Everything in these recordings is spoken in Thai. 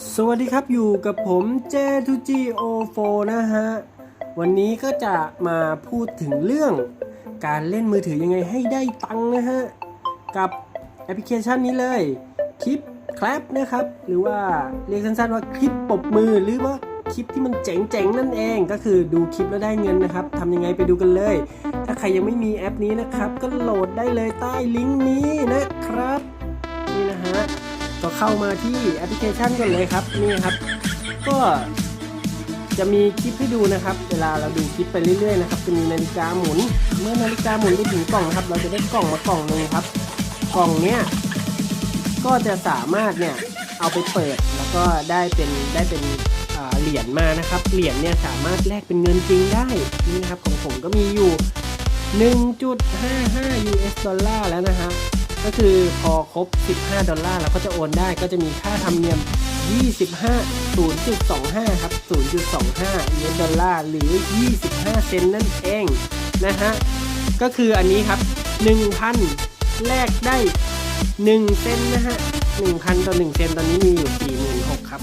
สวัสดีครับอยู่กับผม J2GO4 นะฮะ วันนี้ก็จะมาพูดถึงเรื่องการเล่นมือถือยังไงให้ได้ตังค์นะฮะ กับแอปพลิเคชันนี้เลยคลิปคล p นะครับ หรือว่าเรียกสั้นๆว่าคลิปปบมือหรือว่าคลิปที่มันเจ๋งๆนั่นเองก็คือดูคลิปแล้วได้เงินนะครับทำยังไงไปดูกันเลย ถ้าใครยังไม่มีแอปนี้นะครับ ก็โหลดได้เลยใต้ลิงก์นี้นะครับ ก็เข้ามาที่แอปพลิเคชันกันเลยครับนี่ครับ ก็จะมีคลิปให้ดูนะครับ เวลาเราดูคลิปไปเรื่อยๆนะครับจะมีนาฬิกาหมุน เมื่อนาฬิกาหมุนไปถึงกล่องนะครับ เราจะได้กล่องมากล่องหนึ่งครับ กล่องเนี้ยก็จะสามารถเนี่ยเอาไปเปิดแล้วก็ได้เป็นได้เป็นเหรียญมานะครับเหรียญเนี่ยสามารถแลกเป็นเงินจริงได้นี่นะครับของผมก็มีอยู่ 1.55 US ดอลลาร์แล้วนะฮะ ก็คือพอครบ 15 ดอลลาร์แล้วก็จะโอนได้ก็จะมีค่าธรรมเนียม 25 0.25 ครับ 0.25 US ดอลลาร์หรือ 25 เซนนั่นเองนะฮะ ก็คืออันนี้ครับ 1,000 แลกได้ 1 เซนนะฮะ 1,000 ต่อ 1 เซนตอนนี้มีอยู่ 46,000 ครับ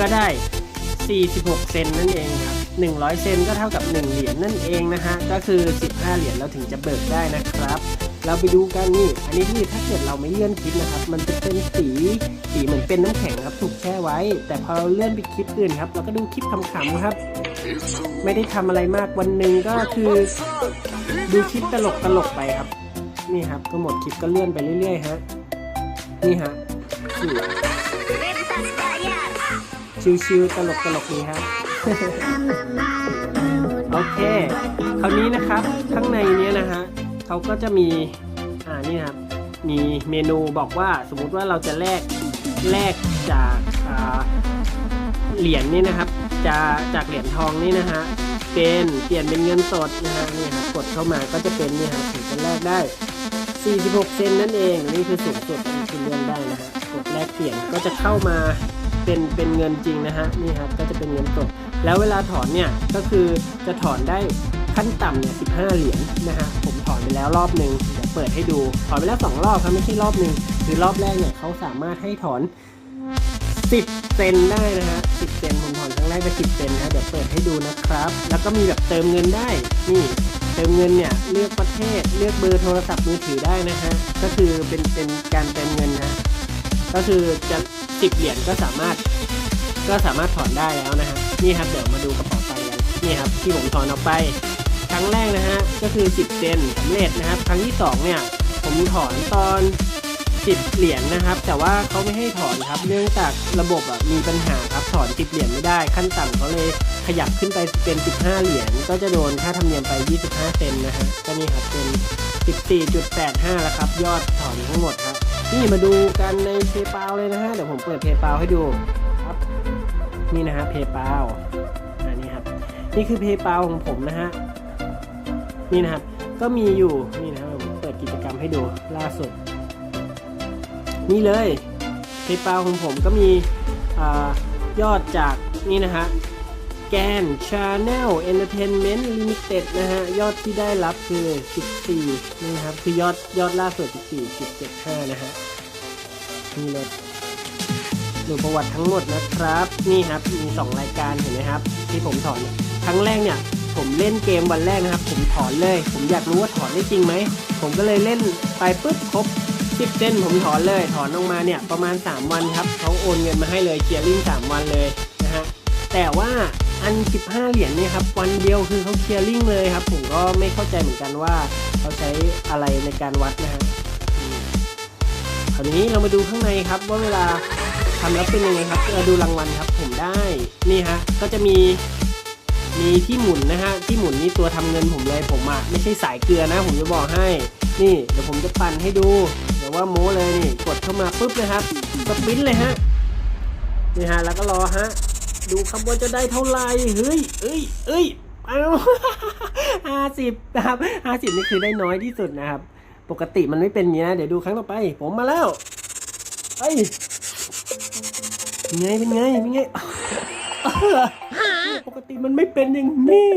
ก็ได้ 46 เซนนั่นเองครับ 100 เซนก็เท่ากับ 1 เหรียญนั่นเองนะฮะ ก็คือ 15 เหรียญเราถึงจะเบิกได้นะครับ เราไปดูกันนี่ อันนี้ที่ถ้าเกิดเราไม่เลื่อนคลิปนะครับ มันจะเป็นสีสีเหมือนเป็นน้ำแข็งครับถูกแช่ไว้ แต่พอเราเลื่อนไปคลิปอื่นครับ เราก็ดูคลิปขำๆครับ ไม่ได้ทำอะไรมากวันหนึ่งก็คือดูคลิปตลกตลกๆไปครับ นี่ครับก็หมดคลิปก็เลื่อนไปเรื่อยๆฮะนี่ฮะชิวๆตลกตลกๆดีครับโอเค คราวนี้นะครับข้างในเนี้ยนะฮะ เขาก็จะมีอ่านี่ครับมีเมนูบอกว่าสมมุติว่าเราจะแลกแลกจากเหรียญนี่นะครับจะจากเหรียญทองนี่นะฮะเป็นเปลี่ยนเป็นเงินสดนะฮะนี่ครับกดเข้ามาก็จะเป็นนี่ฮะถึงจะแลกได้ 46 เซนนั่นเองนี่คือสูงสุดอันนี้คือเลื่อนได้นะฮะกดแลกเปลี่ยนก็จะเข้ามาเป็นเป็นเงินจริงนะฮะนี่ครับก็จะเป็นเงินสดแล้วเวลาถอนเนี่ยก็คือจะถอนได้ ขั้นต่ำเนี่ย15เหรียญนะฮะผมถอนไปแล้วรอบหนึ่งเดี๋ยวเปิดให้ดู ถอนไปแล้วสองรอบครับไม่ใช่รอบหนึ่งคือรอบแรกเนี่ยเขาสามารถให้ถอน 10 เซนได้นะฮะ10 เซนผมถอนครั้งแรกไป10 เซนนะเดี๋ยวเปิดให้ดูนะครับ แล้วก็มีแบบเติมเงินได้นี่เติมเงินเนี่ยเลือกประเทศเลือกเบอร์โทรศัพท์มือถือได้นะฮะก็คือเป็นเป็นการเติมเงินนะก็คือจะ10เหรียญก็สามารถก็สามารถถอนได้แล้วนะฮะนี่ครับเดี๋ยวมาดูกระเป๋าตังค์กันนี่ครับที่ผมถอนออกไป รั้งแรกนะฮะก็คือ 10 เซนสำเร็จนะครับ ครั้งที่ 2 เนี่ย ผมถอนตอน 10 เหรียญนะครับ แต่ว่าเขาไม่ให้ถอนครับ เนื่องจากระบบอะมีปัญหาครับ ถอน 10 เหรียญไม่ได้ ขั้นต่ำเขาเลยขยับขึ้นไปเป็น 15 เหรียญ ก็จะโดนค่าธรรมเนียมไป 25 เซนนะฮะ ก็นี่ครับเป็น 14.85 แล้วครับ ยอดถอนทั้งหมดครับ นี่มาดูกันในเพย์ปาเลยนะฮะ เดี๋ยวผมเปิดเพย์ปาให้ดูครับ นี่นะฮะเพย์ปาอันนี้ครับ นี่คือเพย์ปาของผมนะฮะ นี่นะครับ ก็มีอยู่ นี่นะครับผมเปิดกิจกรรมให้ดูล่าสุด นี่เลยเพย์ปาของผมก็มีอยอดจากนี่นะฮะแกน Channel Entertainment Limited นะฮะ ยอดที่ได้รับคือ 14นี่นะครับ คือยอดยอดล่าสุด 14.75 นะฮะนี่เลยดูประวัติทั้งหมดนะครับ นี่ครับ มี 2 รายการเห็นไหมครับ ที่ผมถอนเนี่ยครั้งแรกเนี่ย ผมเล่นเกมวันแรกนะครับ ผมถอนเลย ผมอยากรู้ว่าถอนได้จริงไหม ผมก็เลยเล่นไปปุ๊บครบ10เส้นผมถอนเลย ถอนออกมาเนี่ยประมาณ 3 วันครับเขาโอนเงินมาให้เลยเกียร์ลิง3วันเลยนะฮะแต่ว่าอัน 15 เหรียญเนี่ยครับวันเดียวคือเขาเคลียร์ลิงเลยครับ ผมก็ไม่เข้าใจเหมือนกันว่าเขาใช้อะไรในการวัดนะฮะอืมคราวนี้เรามาดูข้างในครับว่าเวลาทำแล้วเป็นยังไงครับเราดูรางวัลครับ ผมได้นี่ฮะก็จะมี มีที่หมุนนะฮะ ที่หมุนนี่ตัวทำเงินผมเลยผมอะไม่ใช่สายเกลือนะ ผมจะบอกให้ นี่เดี๋ยวผมจะปั่นให้ดูเดี๋ยวว่าโม้เลยนี่กดเข้ามาปุ๊บเลยครับสปินเลยฮะนี่ฮะแล้วก็รอฮะ ดูครับว่าจะได้เท่าไหร่เฮ้ยเอ้ยเอ้ยเอาห้าสิบนะครับห้าสิบนี่คือได้น้อยที่สุดนะครับ ปกติมันไม่เป็นอย่างนี้นะเดี๋ยวดูครั้งต่อไป ผมมาแล้วเอ้ยเป็นไงเป็นไงเป็นไง ปกติมันไม่เป็นอย่างนี้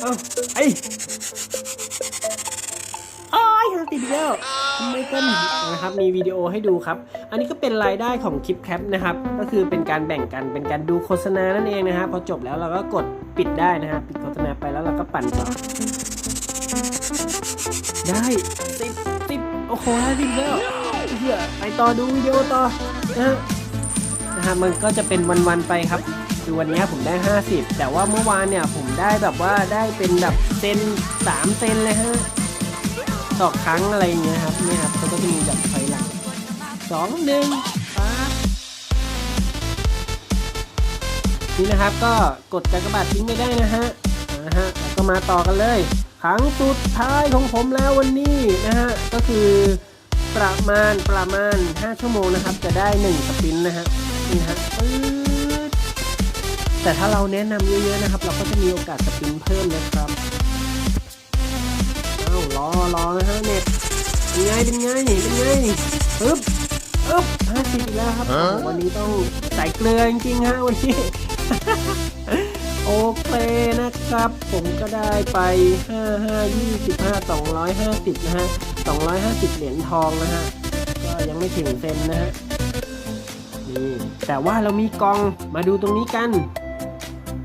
เอาไอ้อ้ายห้าสิบแล้วทำไมเป็นนะครับมีวิดีโอให้ดูครับ อันนี้ก็เป็นรายได้ของคลิปแคปนะครับ ก็คือเป็นการแบ่งกันเป็นการดูโฆษณานั่นเองนะฮะพอจบแล้วเราก็กดปิดได้นะฮะปิดโฆษณาไปแล้วเราก็ปั่นต่อได้สิบสิบโอ้โหได้สิบแล้วเฮียไปต่อดูวิดีโอต่อนะฮะนะฮะมันก็จะเป็นวันๆไปครับ คือวันนี้ผมได้ 50 แต่ว่าเมื่อวานเนี่ยผมได้แบบว่าได้เป็นแบบเซน3 เซนเลยฮะต่อครั้งอะไรเงี้ยครับเนี่ยครับเขาก็จะมีแบบถอยหลังสองหนึ่งปั๊บนี่นะครับก็กดกากบาททิ้งไม่ได้นะฮะนะฮะแล้วก็มาต่อกันเลย ครั้งสุดท้ายของผมแล้ววันนี้นะฮะก็คือประมาณประมาณ 5 ชั่วโมงนะครับ จะได้ 1 สปินนะฮะนี่ฮะ แต่ถ้าเราแนะนำเยอะๆนะครับ เราก็จะมีโอกาสสปินเพิ่มนะครับเอ้ารอรอนะฮะเน็ตเป็นไงเป็นไงเป็นไงปึ๊บปึ๊บห้าสิบแล้วครับโอ้โหวันนี้ต้องใส่เกลือจริงๆฮะวันนี้โอเคนะครับ ผมก็ได้ไป 5 5 25 250 นะฮะ 250 เหรียญทองนะฮะ ก็ยังไม่ถึงเซนนะฮะ นี่ แต่ว่าเรามีกล่องมาดูตรงนี้กัน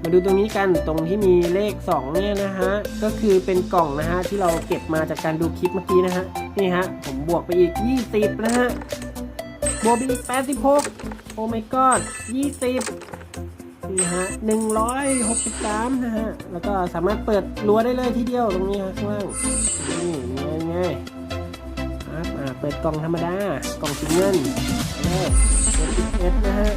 มาดูตรงนี้กันตรงที่มีเลข 2 เนี่ยนะฮะ ก็คือเป็นกล่องนะฮะที่เราเก็บมาจากการดูคลิปเมื่อกี้นะฮะ นี่ฮะ ผมบวกไปอีก 20 นะฮะ บวกไปอีก 86 โอ้ my god 20 นี่ฮะหนึ่งร้อยหกสิบสามนะฮะ แล้วก็สามารถเปิดรั้วได้เลยทีเดียวตรงนี้ฮะข้างล่าง นี่ไงไงครับอ่าเปิดกล่องธรรมดากล่องสีเงินเลยเจ็ดสิบเอ็ดนะฮะ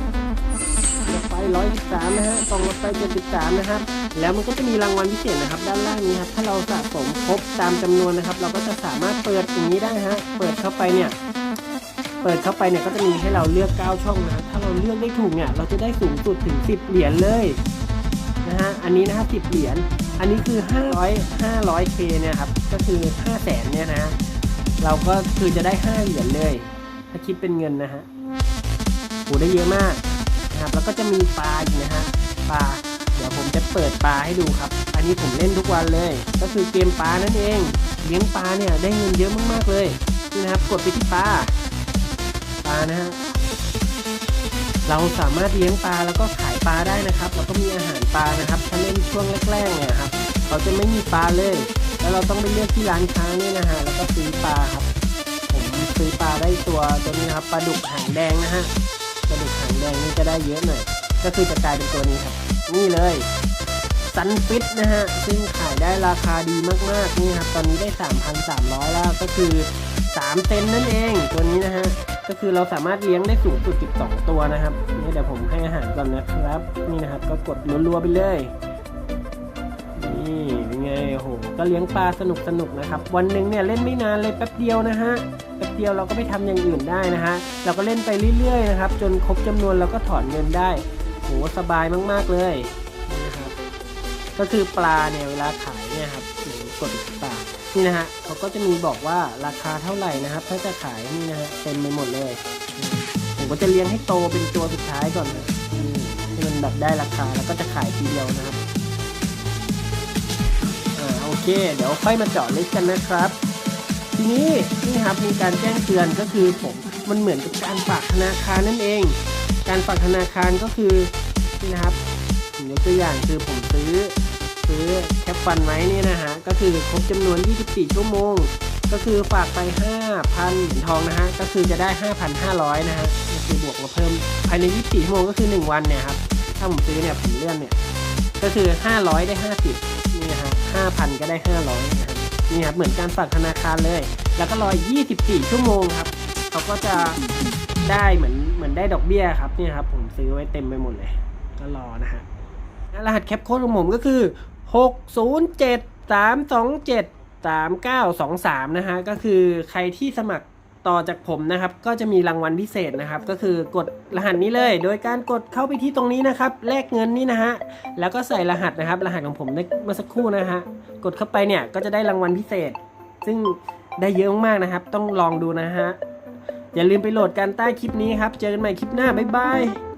ร้อยสามนะฮะกล่องรถไฟเจ็ดสิบสามนะครับ แล้วมันก็จะมีรางวัลพิเศษนะครับ ด้านล่างนี้ครับ ถ้าเราสะสมครบตามจำนวนนะครับ เราก็จะสามารถเปิดอย่างนี้ได้ฮะ เปิดเข้าไปเนี่ย เปิดเข้าไปเนี่ยก็จะมีให้เราเลือก 9 ช่องนะถ้าเราเลือกได้ถูกเนี่ย เราจะได้สูงสุดถึง 10 เหรียญเลยนะฮะ อันนี้นะครับ10 เหรียญ อันนี้คือ 500 500k เนี่ยครับ ก็คือ 5 0 0แสนเนี่ยนะฮะเราก็คือจะได้ 5 เหรียญเลย ถ้าคิดเป็นเงินนะฮะโหได้เยอะมาก นะครับ แล้วก็จะมีปลาอีกนะฮะปลาเดี๋ยวผมจะเปิดปลาให้ดูครับ อันนี้ผมเล่นทุกวันเลย ก็คือเกมปลานั่นเอง เลี้ยงปลาเนี่ยได้เงินเยอะมากๆเลยนี่นะครับ กดไปที่ปลาปลานะฮะเราสามารถเลี้ยงปลาแล้วก็ขายปลาได้นะครับเราก็มีอาหารปลานะครับ ถ้าเล่นช่วงแรกๆเนี่ยครับเขาจะไม่มีปลาเลย แล้วเราต้องไปเลือกที่ร้านค้านี่นะฮะ แล้วก็ซื้อปลาครับ ผมซื้อปลาได้ตัวตัวนี้ครับ ปลาดุกหางแดงนะฮะ ดุกหางแดงนี่จะได้เยอะหน่อย ก็คือจะกลายเป็นตัวนี้ครับ นี่เลยซันฟิตนะฮะ ซึ่งขายได้ราคาดีมากๆ นี่ครับ ตอนนี้ได้ 3,300 แล้วก็คือ 3 เซนนั่นเองตัวนี้นะฮะ ก็คือเราสามารถเลี้ยงได้สูงสุด 12 ตัวนะครับ นี่เดี๋ยวผมให้อาหารก่อนนะครับ นี่นะครับ ก็กดรัวๆไปเลย นี่เป็นไงโอ้โหก็เลี้ยงปลาสนุกสนุกนะครับ วันหนึ่งเนี่ยเล่นไม่นานเลยแป๊บเดียวนะฮะแป๊บเดียวเราก็ไปทำอย่างอื่นได้นะฮะเราก็เล่นไปเรื่อยๆนะครับจนครบจำนวนเราก็ถอนเงินได้โหสบายมากๆเลยนะครับก็คือปลาเนี่ยเวลาขายเนี่ยครับหรือกดปลานี่นะฮะเขาก็จะมีบอกว่าราคาเท่าไหร่นะครับ ถ้าจะขายนี่นะฮะเต็มไปหมดเลยผมก็จะเลี้ยงให้โตเป็นตัวสุดท้ายก่อนนะนี่ให้มันแบบได้ราคาแล้วก็จะขายทีเดียวนะครับ เคเดี๋ยวค่อยมาเจาะลึกกันนะครับ ทีนี้นี่ครับมีการแจ้งเตือนก็คือผมมันเหมือนกับการฝากธนาคารนั่นเอง การฝากธนาคารก็คือนี่นะครับผมยกตัวอย่างคือผมซื้อซื้อแคปฟันไว้นี่นะฮะก็คือครบจำนวน 24 ชั่วโมง ก็คือฝากไป 5,000เหรียญทองนะฮะก็คือจะได้ 5,500 นะฮะก็คือบวกมาเพิ่มภายใน 24 ชั่วโมงก็คือ 1 วันเนี่ยครับถ้าผมซื้อเนี่ยผมเลื่อนเนี่ยก็คือ 500 ได้ 50 5,000 ก็ได้ 500นะครับนี่ครับเหมือนการฝากธนาคารเลย แล้วก็รอ24 ชั่วโมงครับเขาก็จะได้เหมือนเหมือนได้ดอกเบี้ยครับนี่ครับผมซื้อไว้เต็มไปหมดเลย ก็รอนะฮะรหัสแคปโค้ดของผมก็คือ 607 327 3923 นะฮะก็คือใครที่สมัคร ต่อจากผมนะครับ ก็จะมีรางวัลพิเศษนะครับ ก็คือกดรหัสนี้เลย โดยการกดเข้าไปที่ตรงนี้นะครับแลกเงินนี่นะฮะแล้วก็ใส่รหัสนะครับ รหัสของผมเมื่อสักครู่นะฮะกดเข้าไปเนี่ยก็จะได้รางวัลพิเศษ ซึ่งได้เยอะมากๆนะครับ ต้องลองดูนะฮะอย่าลืมไปโหลดกันใต้คลิปนี้ครับ เจอกันใหม่คลิปหน้าบ๊ายบาย